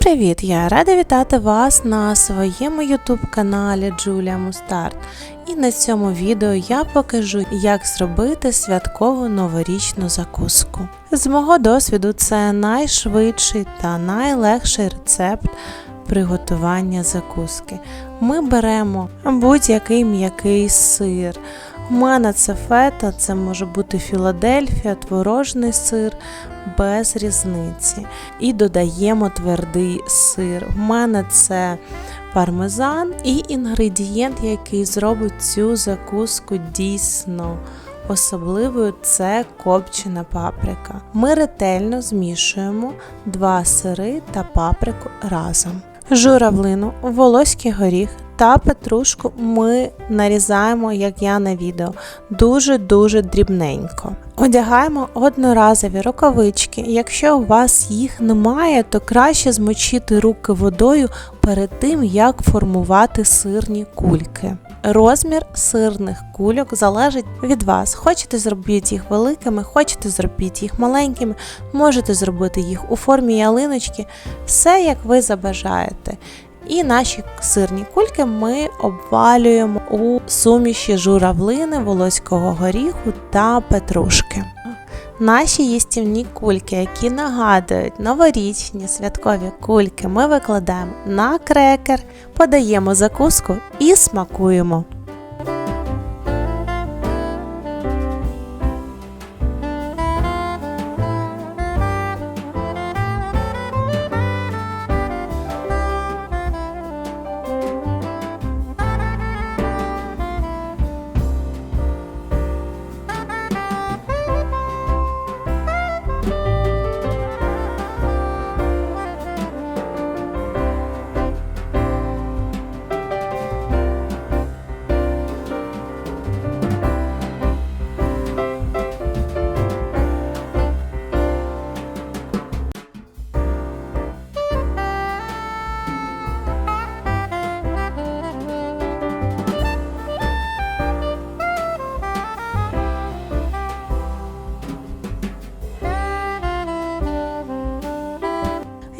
Привіт! Я рада вітати вас на своєму YouTube каналі Джулія Мустард. І на цьому відео я покажу, як зробити святкову новорічну закуску. З мого досвіду, це найшвидший та найлегший рецепт приготування закуски. Ми беремо будь-який м'який сир. У мене це фета, це може бути Філадельфія, творожний сир без різниці. І додаємо твердий сир. У мене це пармезан і інгредієнт, який зробить цю закуску дійсно особливою це копчена паприка. Ми ретельно змішуємо два сири та паприку разом. Журавлину, волоський горіх та петрушку ми нарізаємо, як я на відео, дуже-дуже дрібненько. Одягаємо одноразові рукавички. Якщо у вас їх немає, то краще змочити руки водою перед тим, як формувати сирні кульки. Розмір сирних кульок залежить від вас. Хочете зробити їх великими, хочете зробити їх маленькими, можете зробити їх у формі ялиночки, все як ви забажаєте. І наші сирні кульки ми обвалюємо у суміші журавлини, волоського горіху та петрушки. Наші їстівні кульки, які нагадують новорічні святкові кульки, ми викладаємо на крекер, подаємо закуску і смакуємо.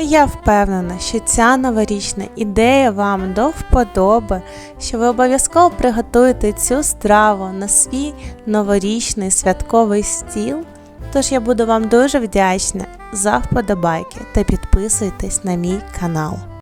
Я впевнена, що ця новорічна ідея вам до вподоби, що ви обов'язково приготуєте цю страву на свій новорічний святковий стіл. Тож я буду вам дуже вдячна за вподобайки та підписуйтесь на мій канал.